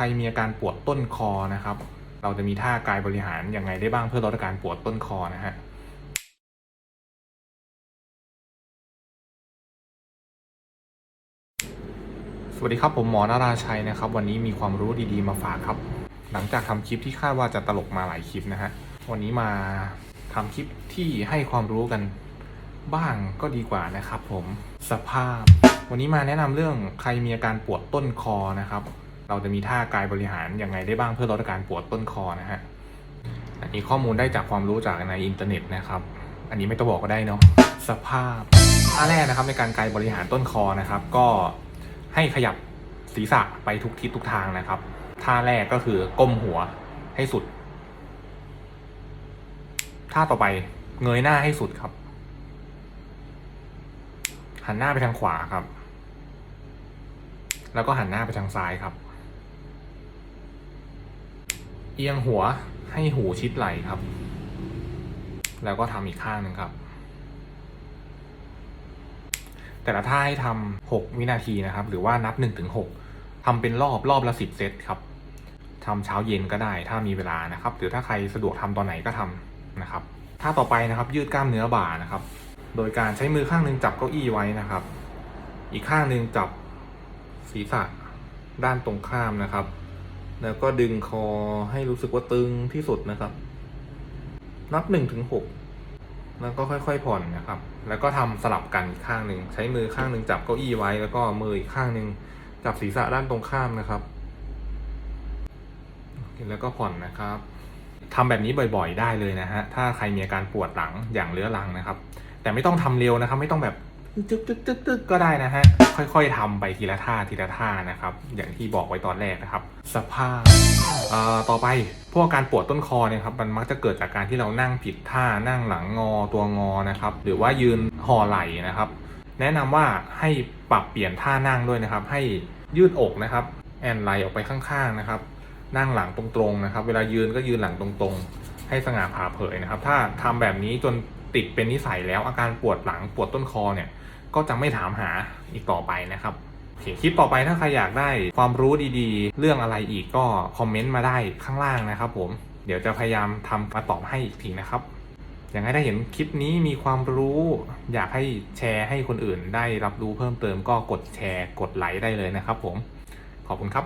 รมีอาการปวดต้นคอนะครับ เราจะมีท่ากายบริหารยังไงได้บ้างเพื่อลดอาการปวดต้นคอนะฮะสวัสดีครับผมหมอนาราชัยนะครับ วันนี้มีความรู้ดีๆมาฝากครับ หลังจากทำคลิปที่คาดว่าจะตลกมาหลายคลิปนะฮะวันนี้มาทำคลิปที่ให้ความรู้กันบ้างก็ดีกว่านะครับผมสภาพ วันนี้มาแนะนำเรื่องใครมีอาการปวดต้นคอนะครับ เราจะมีท่ากายบริหารยังไงได้บ้างเพื่อลดอาการปวดต้นคอนะฮะอันนี้ข้อมูลได้จากความรู้จากในอินเทอร์เน็ตนะครับ อันนี้ไม่ต้องบอกก็ได้เนาะสภาพท่าแรกนะครับในการกายบริหารต้นคอนะครับ ก็ให้ขยับศีรษะไปทุกทิศทุกทางนะครับท่าแรกก็คือก้มหัวให้สุดท่าต่อไปเงยหน้าให้สุดครับหันหน้าไปทางขวาครับ แล้วก็หันหน้าไปทางซ้ายครับ เอียงหัวให้หูชิดไหล่ครับ แล้วก็ทำอีกข้างหนึ่งครับ แต่ละท่าให้ทำหกวินาทีนะครับ หรือว่านับหนึ่งถึงหกทำเป็นรอบรอบละสิบเซตครับทำเช้าเย็นก็ได้ถ้ามีเวลานะครับ หรือถ้าใครสะดวกทำตอนไหนก็ทำนะครับท่าต่อไปนะครับ ยืดกล้ามเนื้อบ่านะครับ โดยการใช้มือข้างหนึ่งจับเก้าอี้ไว้นะครับ อีกข้างหนึ่งจับศีรษะด้านตรงข้ามนะครับ แล้วก็ดึงคอให้รู้สึกว่าตึงที่สุดนะครับ นับหนึ่งถึงหกแล้วก็ค่อยๆผ่อนนะครับ แล้วก็ทำสลับกันอีกข้างหนึ่ง ใช้มือข้างหนึ่งจับเก้าอี้ไว้ แล้วก็มืออีกข้างหนึ่งจับศีรษะด้านตรงข้ามนะครับแล้วก็ผ่อนนะครับทำแบบนี้บ่อยๆ ได้เลยนะฮะ ถ้าใครมีอาการปวดหลังอย่างเรื้อรังนะครับ แต่ไม่ต้องทำเร็วนะครับ ไม่ต้องแบบ จึ๊กจึ๊กจึ๊กจึ๊กก็ได้นะฮะ ค่อยๆทำไปทีละท่าทีละท่านะครับ อย่างที่บอกไว้ตอนแรกนะครับ สภาพเอ่อต่อไปพวกาการปวดต้นคอเนี่ยครับมันมักจะเกิดจากการที่เรานั่งผิดท่านั่งหลังงอตัวงอนะครับ หรือว่ายืนห่อไหล่นะครับ แนะนำว่าให้ปรับเปลี่ยนท่านั่งด้วยนะครับ ให้ยืดอกนะครับ แอนไหลออกไปข้างๆนะครับ นั่งหลังตรงๆนะครับ เวลายืนก็ยืนหลังตรงๆ ให้สง่าผ่าเผยนะครับ ถ้าทำแบบนี้จนติดเป็นนิสัยแล้วอาการปวดหลังปวดต้นคอเนี่ย ก็จะไม่ถามหาอีกต่อไปนะครับคคลิปต่อไปถ้าใครอยากได้ความรู้ดีๆ เรื่องอะไรอีกก็คอมเมนต์มาได้ข้างล่างนะครับผม เดี๋ยวจะพยายามทำมาตอบให้อีกทีนะครับ อย่างไรได้เห็นคลิปนี้มีความรู้ อยากให้แชร์ให้คนอื่นได้รับรู้เพิ่มเติมก็กดแชร์กดไลค์ได้เลยนะครับผม ขอบคุณครับ